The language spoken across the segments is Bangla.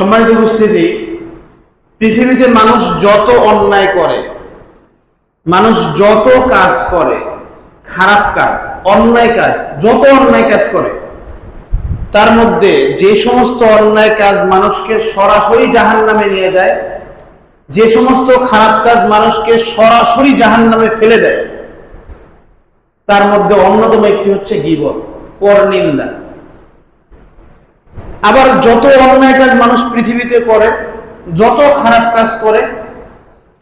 সম্মানিত উপস্থিতি, পৃথিবীতে মানুষ যত অন্যায় করে, মানুষ যত কাজ করে, খারাপ কাজ, অন্যায় কাজ, যত অন্যায় কাজ করে, তার মধ্যে যে সমস্ত অন্যায় কাজ মানুষকে সরাসরি জাহান নামে নিয়ে যায়, যে সমস্ত খারাপ কাজ মানুষকে সরাসরি জাহান নামে ফেলে দেয়, তার মধ্যে অন্যতম একটি হচ্ছে গিবত, পরনিন্দা। আবার যত অন্যায় কাজ মানুষ পৃথিবীতে করে, যত খারাপ কাজ করে,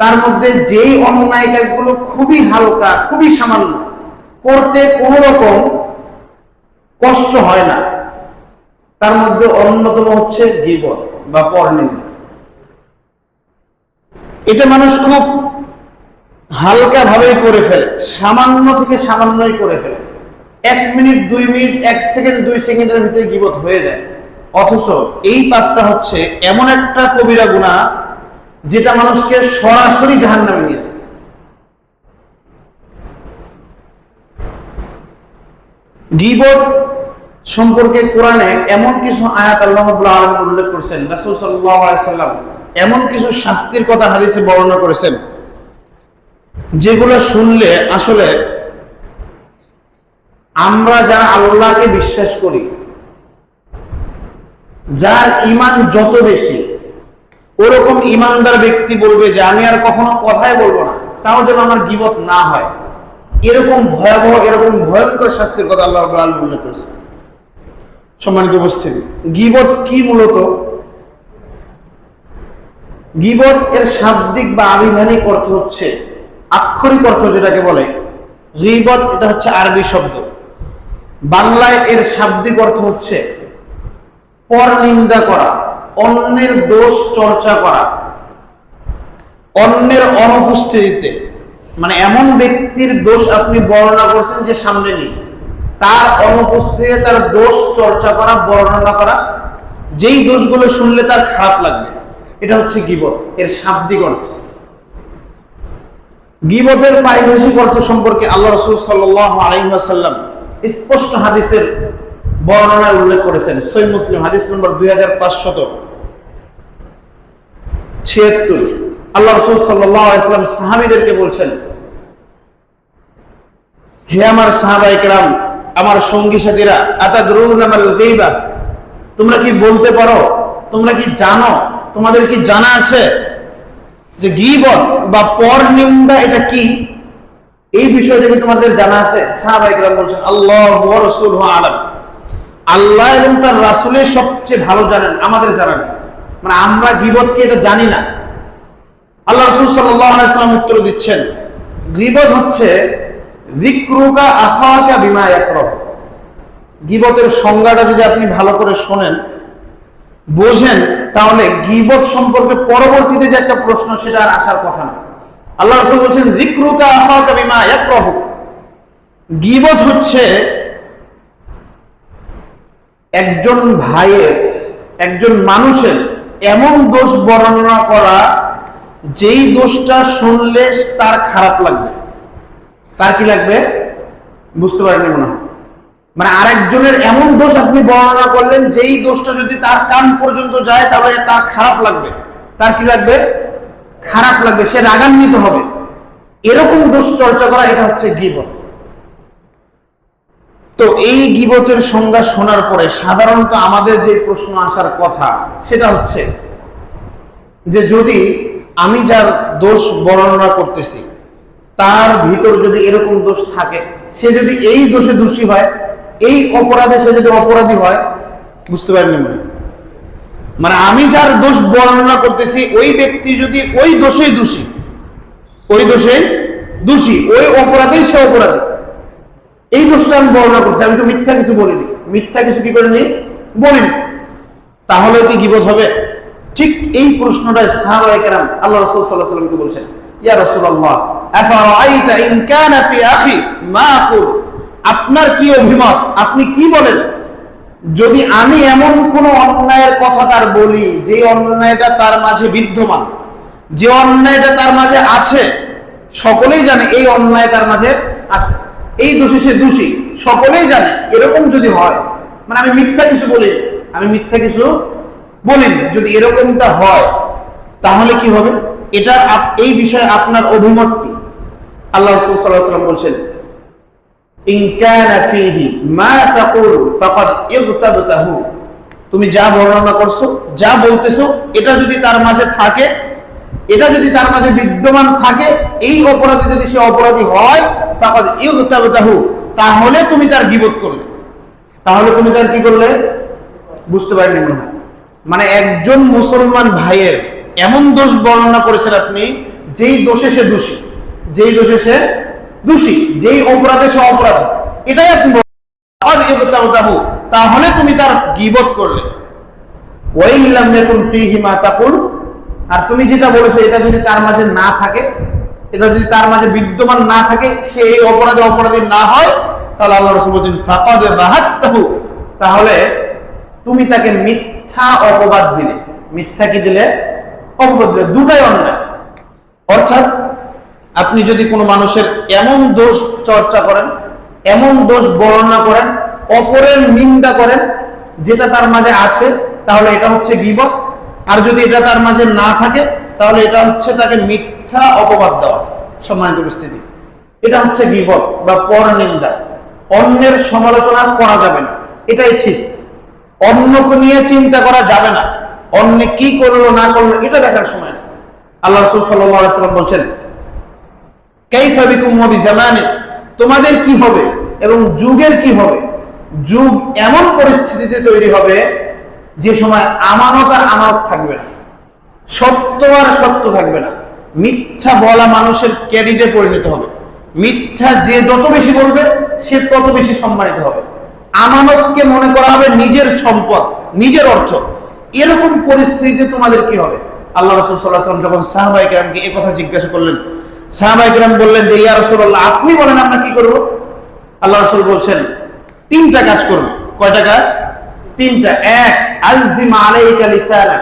তার মধ্যে যেই অন্যায় কাজগুলো খুবই হালকা, খুবই সামান্য, করতে কোনো রকম কষ্ট হয় না। তার মধ্যে অন্যতম হচ্ছে গিবত বা পরনিন্দা। এটা মানুষ খুব হালকা ভাবেই করে ফেলে, সামান্য থেকে সামান্যই করে ফেলে। এক মিনিট, দুই মিনিট, এক সেকেন্ড, দুই সেকেন্ডের ভিতরে গিবত হয়ে যায়। অথচ এই পাপটা হচ্ছে এমন একটা কবিরা গুণা যেটা মানুষকে সরাসরি জাহান নামে নিয়ে যায়। সম্পর্কে কোরআনে এমন কিছু আয়াত আল্লাহ উল্লেখ করেছেন, রাসূল এমন কিছু শাস্তির কথা হাদিসে বর্ণনা করেছেন, যেগুলো শুনলে আসলে আমরা যারা আল্লাহকে বিশ্বাস করি যার ইমান যত বেশি, ওরকম ইমানদার ব্যক্তি বলবে যে, আমি আর কখনো কথাই বলব না। তাও যেন আমার গিবত না হয়। এরকম ভয়াবহ, এরকম ভয়ঙ্কর শাস্তির কথা আল্লাহ আলামিন উল্লেখ করেছেন। সম্মানিত উপস্থিতি, গিবত কি মূলত? গিবত এর শাব্দিক বা আবিধানিক অর্থ হচ্ছে, আক্ষরিক অর্থ যেটাকে বলে, গিবত এটা হচ্ছে আরবি শব্দ। বাংলায় এর শাব্দিক অর্থ হচ্ছে পর নিন্দা করা, অন্যের দোষ চর্চা করা, অন্যের অনুপস্থিতিতে। মানে এমন ব্যক্তির দোষ আপনি বর্ণনা করছেন যে সামনে নেই। তার অনুপস্থিতিতে তার দোষ চর্চা করা, বর্ণনা করা, যেই দোষগুলো শুনলে তার খারাপ লাগবে। এটা হচ্ছে গিবত, এর শাব্দিক অর্থ। গিবতের পারিভাষিক অর্থ সম্পর্কে আল্লাহ রসুল সাল্লাহ আলহিহাসাল্লাম স্পষ্ট হাদিসের বর্ণনায় উল্লেখ করেছেন। সই মুসলিম, হাদিস নম্বর দুই হাজার পাঁচশত। ছিয়াত্তর। আল্লাহ রসুল সাল্লাম সাহাবিদেরকে বলছেন, হে আমার সাহাবাইকরাম আমার সঙ্গী সাথীরা আতা গেইবা তোমরা কি বলতে পারো? তোমরা কি জানো? তোমাদের কি জানা আছে যে গিবত বা পর নিন্দা এটা কি? এই বিষয়টা কি তোমাদের জানা আছে? সাহাবাইকরাম বলছেন, আল্লাহ রসুল আলম। আল্লাহ এবং তার রাসুলের সবচেয়ে ভালো জানেন, আমাদের জানা মানে আমরা গিবতকে এটা জানি না। আল্লাহ রসুল সাল্লাম উত্তর দিচ্ছেন, গিবত হচ্ছে রিক্রুকা আহাকা বিমা একরহ গিবতের সংজ্ঞাটা যদি আপনি ভালো করে শোনেন, বোঝেন, তাহলে গিবত সম্পর্কে পরবর্তীতে যে একটা প্রশ্ন, সেটা আর আসার কথা না। আল্লাহ রসুল বলছেন রিক্রুকা আহাকা বিমা একরহ গিবত হচ্ছে একজন ভাইয়ের, একজন মানুষের এমন দোষ বর্ণনা করা, যেই দোষটা শুনলে তার খারাপ লাগবে। তার কি লাগবে? বুঝতে পারেননি মনে হয়। মানে আরেকজনের এমন দোষ আপনি বর্ণনা করলেন, যেই দোষটা যদি তার কান পর্যন্ত যায়, তাহলে তার খারাপ লাগবে। তার কি লাগবে? খারাপ লাগবে, সে রাগান্বিত হবে। এরকম দোষ চর্চা করা, এটা হচ্ছে গিবত। তো এই গিবতের সংজ্ঞা শোনার পরে সাধারণত আমাদের যে প্রশ্ন আসার কথা, সেটা হচ্ছে যে যদি আমি যার দোষ বর্ণনা করতেছি, তার ভিতর যদি এরকম দোষ থাকে, সে যদি এই দোষে দোষী হয়, এই অপরাধে সে যদি অপরাধী হয়, বুঝতে পারেননি মনে মানে আমি যার দোষ বর্ণনা করতেছি, ওই ব্যক্তি যদি ওই দোষেই দোষী, ওই দোষে দোষী, ওই অপরাধেই সে অপরাধী। আমি বর্ণনা করছি, আমি তো মিথ্যা কিছু বলিনি। মিথ্যা কিছু কি করিনি? বলিনি। তাহলে কি গিবত হবে? ঠিক এই প্রশ্নটাই কেরাম আল্লাহ রাসূল বলছেন। ইয়া রাসূলুল্লাহ আপনার কি অভিমত? আপনি কি বলেন? যদি আমি এমন কোন অন্যায়ের কথা তার বলি, যে অন্যায়টা তার মাঝে বিদ্যমান, যে অন্যায়টা তার মাঝে আছে, সকলেই জানে এই অন্যায় তার মাঝে আছে। এই দোষী সে দোষী। সকলেই জানে, এরকম যদি হয় মানে আমি মিথ্যা কিছু বলি, আমি মিথ্যা কিছু বলিনি, যদি এরকমটা হয়, তাহলে কি হবে? এটা এই বিষয়ে আপনার অভিমত কি? আল্লাহ সাল্লাম বলছেন তুমি যা বর্ণনা করছ, যা বলতেছো, এটা যদি তার মাঝে থাকে এটা যদি তার মাঝে বিদ্যমান থাকে, এই অপরাধী যদি সে অপরাধী হয় তাহলে তুমি তার গীবত করলে। তাহলে তুমি তার কি করলে? বুঝতে পারেননি মনে হয়। মানে একজন মুসলমান ভাইয়ের এমন দোষ বর্ণনা করেছেন আপনি, যেই দোষে সে দোষী, যেই দোষে সে দোষী, যেই অপরাধে সে অপরাধী। এটাই আপনি তাহলে তুমি তার গীবত করলে। ওয়াইন লাম ইয়াকুন ফীহি মা তাকুল আর তুমি যেটা বলেছ, এটা যদি তার মাঝে না থাকে, এটা যদি তার মাঝে বিদ্যমান না থাকে, সে এই অপরাধে অপরাধী না হয়, তাহলে আল্লাহ রাসূল বাহাত্তাহু। তাহলে তুমি তাকে মিথ্যা অপবাদ দিলে। মিথ্যা কি দিলে? অপবাদ দিলে। দুটাই অন্যায়। অর্থাৎ আপনি যদি কোনো মানুষের এমন দোষ চর্চা করেন, এমন দোষ বর্ণনা করেন, অপরের নিন্দা করেন, যেটা তার মাঝে আছে, তাহলে এটা হচ্ছে গিবত। আর যদি এটা তার মাঝে না থাকে, তাহলে এটা হচ্ছে তাকে মিথ্যা অপবাদ দেওয়া, সম্মানিত উপস্থিতি। এটা হচ্ছে গিবত বা পর নিন্দা অন্যের সমালোচনা করা যাবে না। এটাই ঠিক। অন্যকে নিয়ে চিন্তা করা যাবে না। অন্য কি করল, না করল, এটা দেখার সময় না আল্লাহ রসুল সাল্লাম বলছেন তোমাদের কি হবে এবং যুগের কি হবে? যুগ এমন পরিস্থিতিতে তৈরি হবে যে সময় আমানত আর আমানত থাকবে না। সত্য আর সত্য থাকবে না। মিথ্যা বলা মানুষের ক্যারিডে পরিণত হবে। মিথ্যা যে যত বেশি বলবে, সে তত বেশি সম্মানিত হবে। আমানতকে মনে করা হবে নিজের সম্পদ, নিজের অর্থ। এরকম পরিস্থিতিতে তোমাদের কি হবে? আল্লাহ রসুল সাল্লাহ যখন সাহাবাই কেরামকে এ কথা জিজ্ঞাসা করলেন সাহাবাই কেরাম বললেন যে, ইয়া রসুল্লাহ আপনি বলেন আমরা কি করব? আল্লাহ রসুল বলছেন, তিনটা কাজ করব। কয়টা কাজ? তিনটা। এক, আলজিম আলাইকা লিসানাক।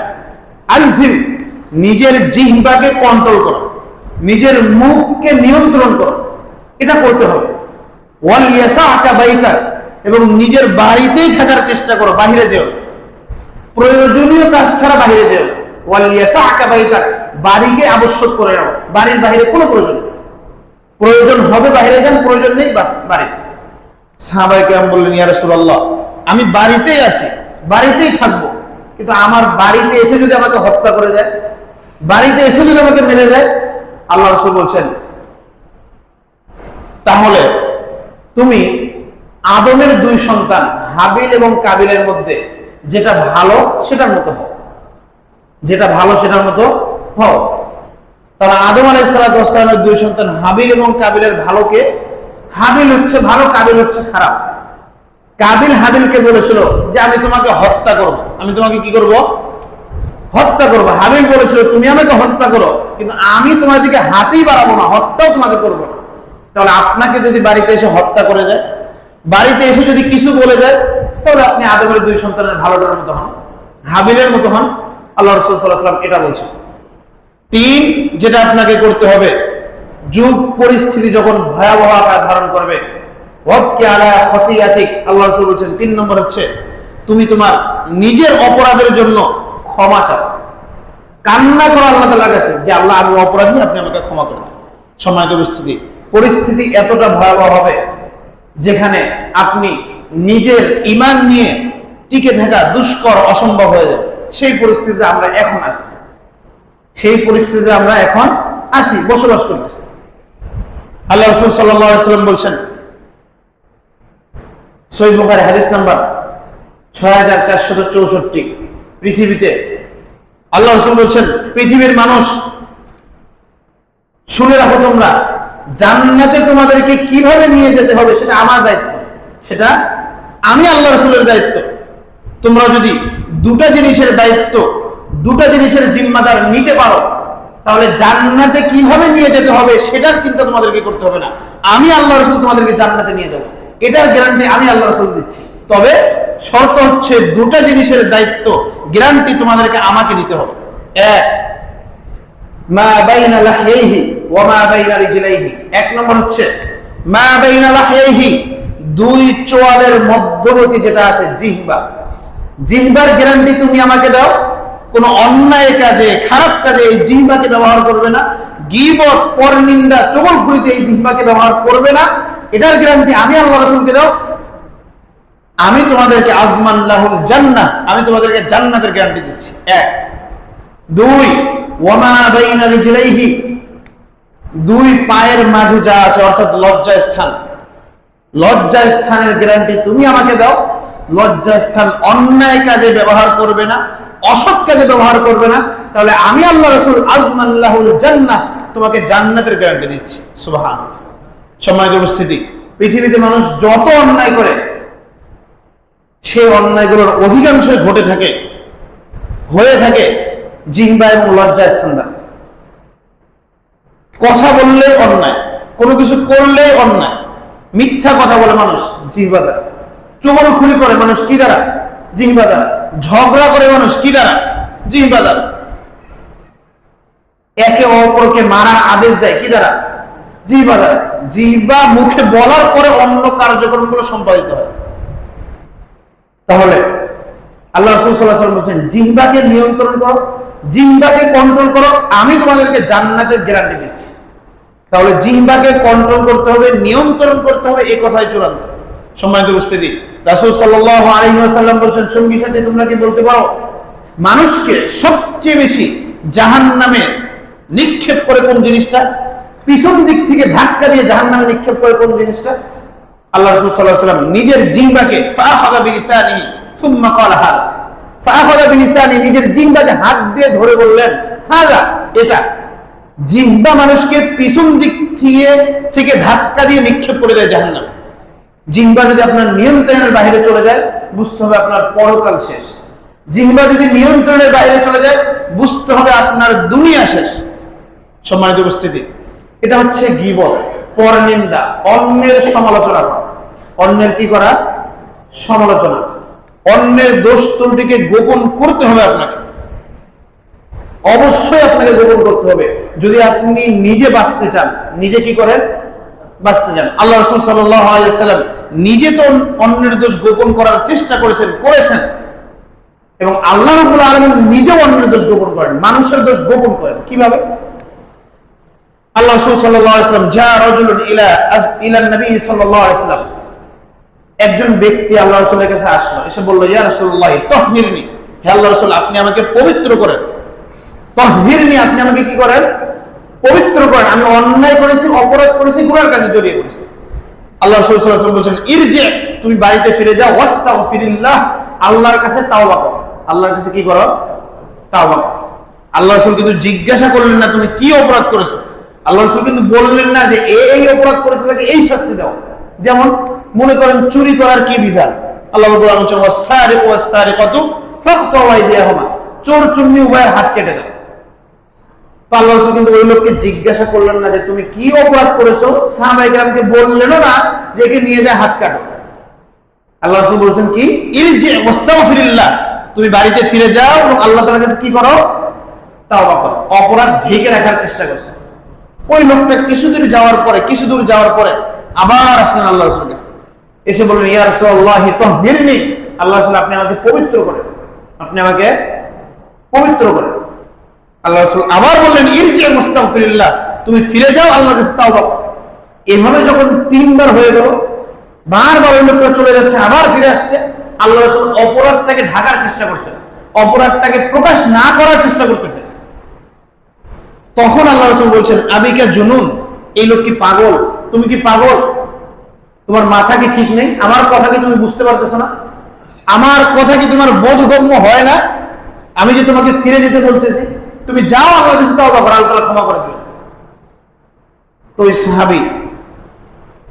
আলজিম, নিজের জিহ্বাকে কন্ট্রোল করো। নিজের মুখকে নিয়ন্ত্রণ করো। এটা করতে হবে। ওয়াল ইয়াসাকা বাইতাক এবং নিজের বাড়িতেই থাকার চেষ্টা করো বাইরে যেও। প্রয়োজনীয় কাজ ছাড়া বাইরে যেও। ওয়াল ইয়াসাকা বাইতাক বাড়িকে আবশ্যক করে নাও। বাড়ির বাইরে কোনো প্রয়োজন। প্রয়োজন হবে বাইরে যান, প্রয়োজন নেই, বাস বাড়িতে। সাহাবাই কেরাম বললেন, ইয়া রাসূলুল্লাহ আমি বাড়িতেই আসি বাড়িতেই থাকব। কিন্তু আমার বাড়িতে এসে যদি আমাকে হত্যা করে যায়, বাড়িতে এসে যদি আমাকে মেরে যায়, আল্লাহ রসুল বলছেন, তাহলে তুমি আদমের দুই সন্তান, হাবিল এবং কাবিলের মধ্যে যেটা ভালো সেটার মতো হও। যেটা ভালো সেটার মতো হও। তাহলে আদম আলাইসালামের দুই সন্তান হাবিল এবং কাবিলের ভালোকে, হাবিল হচ্ছে ভালো, কাবিল হচ্ছে খারাপ। কাবিল হাবিলকে বলেছিল যে আমি তোমাকে হত্যা করব। আমি তোমাকে কি করব? হত্যা করব। হাবিল বলেছিল, তুমি আমাকে হত্যা করো, কিন্তু আমি তোমার দিকে হাতেই বাড়াবো না, হত্যাও তোমাকে করব না। তাহলে আপনাকে যদি বাড়িতে এসে হত্যা করে যায়, বাড়িতে এসে যদি কিছু বলে যায়, তাহলে আপনি আদমের দুই সন্তানের ভালোটার মতো হন, হাবিলের মতো হন। আল্লাহ রসুল সাল্লাহ এটা বলছেন। তিন, যেটা আপনাকে করতে হবে, যুগ পরিস্থিতি যখন ভয়াবহ আকার ধারণ করবে ওয়াবকি আলা খতিয়াতিক। তিন নম্বর হচ্ছে, তুমি তোমার নিজের অপরাধের জন্য ক্ষমা চাও। কান্না করো আল্লাহ তাআলার কাছে, যে আল্লাহ আমি অপরাধী, আপনি আমাকে ক্ষমা করে দিন। সম্মানিত উপস্থিতি, পরিস্থিতি এতটা ভয়াবহ হবে, যেখানে আপনি নিজের ইমান নিয়ে টিকে থাকা দুষ্কর, অসম্ভব হয়ে যাবে। সেই পরিস্থিতিতে আমরা এখন আছি। সেই পরিস্থিতিতে আমরা এখন আছি, বসবাস করতেছি। আল্লাহ রসুল সাল্লাম বলছেন সই বুখারি হাদিস নাম্বার ছয় চৌষট্টি। পৃথিবীতে আল্লাহ রসুল বলছেন, পৃথিবীর মানুষ, শুনে রাখো তোমরা, জান্নাতে তোমাদেরকে কীভাবে নিয়ে যেতে হবে সেটা আমার দায়িত্ব। সেটা আমি আল্লাহ রসুলের দায়িত্ব। তোমরা যদি দুটা জিনিসের দায়িত্ব, দুটা জিনিসের জিম্মাদার নিতে পারো, তাহলে জান্নাতে কীভাবে নিয়ে যেতে হবে সেটার চিন্তা তোমাদেরকে করতে হবে না। আমি আল্লাহ রসুল তোমাদেরকে জান্নাতে নিয়ে যাব। এটার গ্যারান্টি আমি আল্লাহ রসুল দিচ্ছি। তবে শর্ত হচ্ছে দুটা জিনিসের দায়িত্ব গ্যারান্টি তোমাদেরকে আমাকে দিতে হবে। এক, মা দুই যেটা আছে, জিহ্বা। জিহ্বার গ্যারান্টি তুমি আমাকে দাও। কোন অন্যায় কাজে, খারাপ কাজে ব্যবহার করবে না। জিহ্বাকে ব্যবহার করবে না। এটার গ্যারান্টি আমি আল্লাহ রসুলকে দাও আমি তোমাদেরকে আজমান লাহুল জান্নাহ, আমি তোমাদেরকে জান্নাতের গ্যারান্টি দিচ্ছি। এক। দুই রিজলাইহি, দুই পায়ের মাঝে যা আছে, অর্থাৎ লজ্জা স্থান। লজ্জা স্থানের গ্যারান্টি তুমি আমাকে দাও। লজ্জা স্থান অন্যায় কাজে ব্যবহার করবে না, অসৎ কাজে ব্যবহার করবে না। তাহলে আমি আল্লাহ রসুল আজমাল্লাহুল জান্নাহ তোমাকে জান্নাতের গ্যারান্টি দিচ্ছি। সুবহান সম্মানিত উপস্থিতি। পৃথিবীতে মানুষ যত অন্যায় করে, সে অন্যায়গুলোর অধিকাংশই ঘটে থাকে, হয়ে থাকে জিহ্বা এবং লজ্জা স্থান কথা বললে অন্যায়, কোনো কিছু করলে অন্যায়, মিথ্যা কথা বলে মানুষ জিহ্বা দ্বারা। চোখল খুলি করে মানুষ কি দ্বারা? জিহ্বা দ্বারা। ঝগড়া করে মানুষ কি দ্বারা? জিহ্বা দ্বারা। একে অপরকে মারার আদেশ দেয় কি দ্বারা? জিহ্বা দ্বারা জিহ্বা মুখে বলার পরে অন্য কার্যক্রমগুলো সম্পাদিত হয়। তাহলে আল্লাহ রসুল সাল্লাহ সাল্লাম বলছেন, জিহ্বাকে নিয়ন্ত্রণ করো, জিহ্বাকে কন্ট্রোল করো, আমি তোমাদেরকে জান্নাতের গ্যারান্টি দিচ্ছি। তাহলে জিহ্বাকে কন্ট্রোল করতে হবে, নিয়ন্ত্রণ করতে হবে এই কথাই চূড়ান্ত। সম্মানিত উপস্থিতি, রাসুল সাল্লাহ আলহিহাসাল্লাম বলছেন, সঙ্গী সাথে, তোমরা কি বলতে পারো? মানুষকে সবচেয়ে বেশি জাহান নামে নিক্ষেপ করে কোন জিনিসটা? পিছন দিক থেকে ধাক্কা দিয়ে জাহান নামে নিক্ষেপ করে কোন জিনিসটা? আল্লাহ রসুল সাল্লাহ সাল্লাম নিজের জিম্বাকে নিজের জিহ্বাকে হাত দিয়ে ধরে বললেন, হাদা, এটা জিহ্বা মানুষকে পিছন দিক থেকে থেকে ধাক্কা দিয়ে নিক্ষেপ করে দেয় জাহান্নাম। জিহ্বা যদি আপনার নিয়ন্ত্রণের বাইরে চলে যায়, বুঝতে হবে আপনার পরকাল শেষ। জিহ্বা যদি নিয়ন্ত্রণের বাইরে চলে যায়, বুঝতে হবে আপনার দুনিয়া শেষ। সম্মানিত উপস্থিতি এটা হচ্ছে গিবত, পরনিন্দা, অন্যের সমালোচনা করা। অন্যের কি করা? সমালোচনা। অন্যের দোষ ত্রুটিকে গোপন করতে হবে আপনাকে। অবশ্যই আপনাকে গোপন করতে হবে। যদি আপনি নিজে বাঁচতে চান, নিজে কি করেন? বাঁচতে চান। আল্লাহ রসুল সাল্লাম নিজে তো অন্যের দোষ গোপন করার চেষ্টা করেছেন করেছেন। এবং আল্লাহ রবুল আলম নিজেও অন্যের দোষ গোপন করেন, মানুষের দোষ গোপন করেন। কীভাবে? আল্লাহ রসুল সাল্লাম যা রজুল ইলা ইলা নবী সাল্লাম। একজন ব্যক্তি আল্লাহ রসুলের কাছে আসলো, এসে বলল, ইয়া রসুল্লাহ তহিরনি হে আল্লাহ রসুল, আপনি আমাকে পবিত্র করেন। তহিরনি আপনি আমাকে কি করেন? পবিত্র করেন। আমি অন্যায় করেছি, অপরাধ করেছি, গুনার কাছে জড়িয়ে পড়েছি। আল্লাহ রসুল সাল্লাম বলছেন, ইরজে, তুমি বাড়িতে ফিরে যাও ওয়াস্তাও ফিরিল্লাহ আল্লাহর কাছে তাওবা করো। আল্লাহর কাছে কি করো? তাওবা আল্লাহ রসুল কিন্তু জিজ্ঞাসা করলেন না, তুমি কি অপরাধ করেছ? আল্লাহ রসুল কিন্তু বললেন না যে এই অপরাধ করেছে তাকে এই শাস্তি দাও। যেমন মনে করেন চুরি করার কি বিধান? আল্লাহ কত চোর হাত কেটে আল্লাহ কিন্তু ওই লোককে জিজ্ঞাসা করলেন না যে, তুমি কি অপরাধ করেছ? না যে, একে নিয়ে যায় হাত বলছেন কি? ওয়াস্তাগফিরিল্লাহ। তুমি বাড়িতে ফিরে যাও এবং আল্লাহ তাআলার কাছে কি করো? করো। অপরাধ ঢেকে রাখার চেষ্টা করছে। ওই লোকটা কিছু দূর যাওয়ার পরে কিছু দূর যাওয়ার পরে আবার আসলেন আল্লাহ রসুল কাছে। এসে বললেন, ইয়া রাসূলুল্লাহ তাহহিরনি আল্লাহ রসুল আপনি আমাকে পবিত্র করেন। আপনি আমাকে পবিত্র করেন। আল্লাহ রসুল আবার বললেন, ইরজি মুস্তাগফিরিল্লাহ, তুমি ফিরে যাও আল্লাহর কাছে করো এভাবে যখন তিনবার হয়ে গেল, বারবার ওই লোকটা চলে যাচ্ছে, আবার ফিরে আসছে। আল্লাহ রসুল অপরাধটাকে ঢাকার চেষ্টা করছে অপরাধটাকে প্রকাশ না করার চেষ্টা করতেছে তখন আল্লাহ রসুল বলছেন আবিকা জুনুন? এই লোক কি পাগল? তুমি কি পাগল? তোমার মাথা কি ঠিক নেই? আমার কথা কি তুমি বুঝতে পারতেছো না? আমার কথা কি তোমার বোধগম্য হয় না? আমি যে তোমাকে ফিরে যেতে বলতেছি, তুমি যাও আমার কাছে তাও বাবার আল্লাহ ক্ষমা করে দিবে তো ওই সাহাবি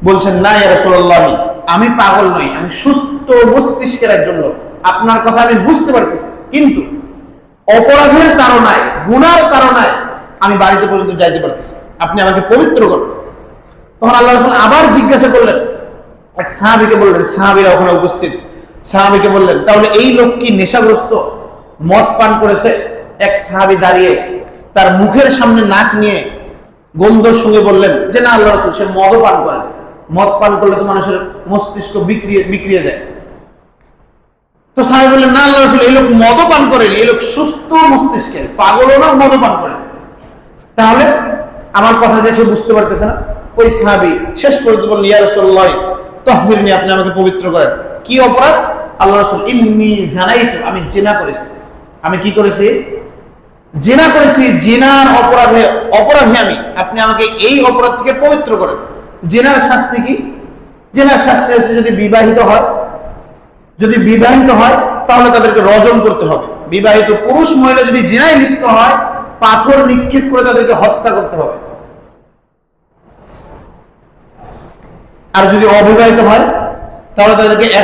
বলছেন, না ইয়া রাসূলুল্লাহ, আমি পাগল নই, আমি সুস্থ মস্তিষ্কের একজন লোক। আপনার কথা আমি বুঝতে পারতেছি, কিন্তু অপরাধের কারণায় গুণার কারণায় আমি বাড়িতে পর্যন্ত যাইতে পারতেছি আপনি আমাকে পবিত্র করুন। তখন আল্লাহ রসুল আবার জিজ্ঞাসা করলেন, এক সাহাবিকে বললেন, সাহাবিরা ওখানে উপস্থিত। সাহাবিকে বললেন, তাহলে এই লোক কি নেশাগ্রস্ত? মদ পান করেছে? এক সাহাবি দাঁড়িয়ে তার মুখের সামনে নাক নিয়ে গন্ধর সঙ্গে বললেন, যে না, আল্লাহ রসুল, সে মদও পান করেন মদ পান করলে তো মানুষের মস্তিষ্ক বিক্রিয়ে বিক্রিয়ে যায়। তো সাহেব বললেন, না, আল্লাহ রসুল, এই লোক মদপান করেন। এই লোক সুস্থ মস্তিষ্কের, পাগলও না মদপান করেন। তাহলে আমার কথা যে সে বুঝতে পারতেছে না, ওই সাহাবি শেষ পর্যন্ত বললেন ইয়া রসুল্লাহ তহবিরনি আপনি আমাকে পবিত্র করেন। কি অপরাধ? আল্লাহ রসুল ইন্নি জানাইতু, আমি জেনা করেছি। আমি কি করেছি? জেনা করেছি, জেনার অপরাধে অপরাধে আমি, আপনি আমাকে এই অপরাধ থেকে পবিত্র করেন। জেনার শাস্তি কি? জেনার শাস্তি হচ্ছে যদি বিবাহিত হয়, যদি বিবাহিত হয়, তাহলে তাদেরকে রজন করতে হবে। বিবাহিত পুরুষ মহিলা যদি জেনায় লিপ্ত হয় পাথর নিক্ষেপ করে তাদেরকে হত্যা করতে হবে। আর যদি অবিবাহিত হয় তাহলে তাদেরকে এক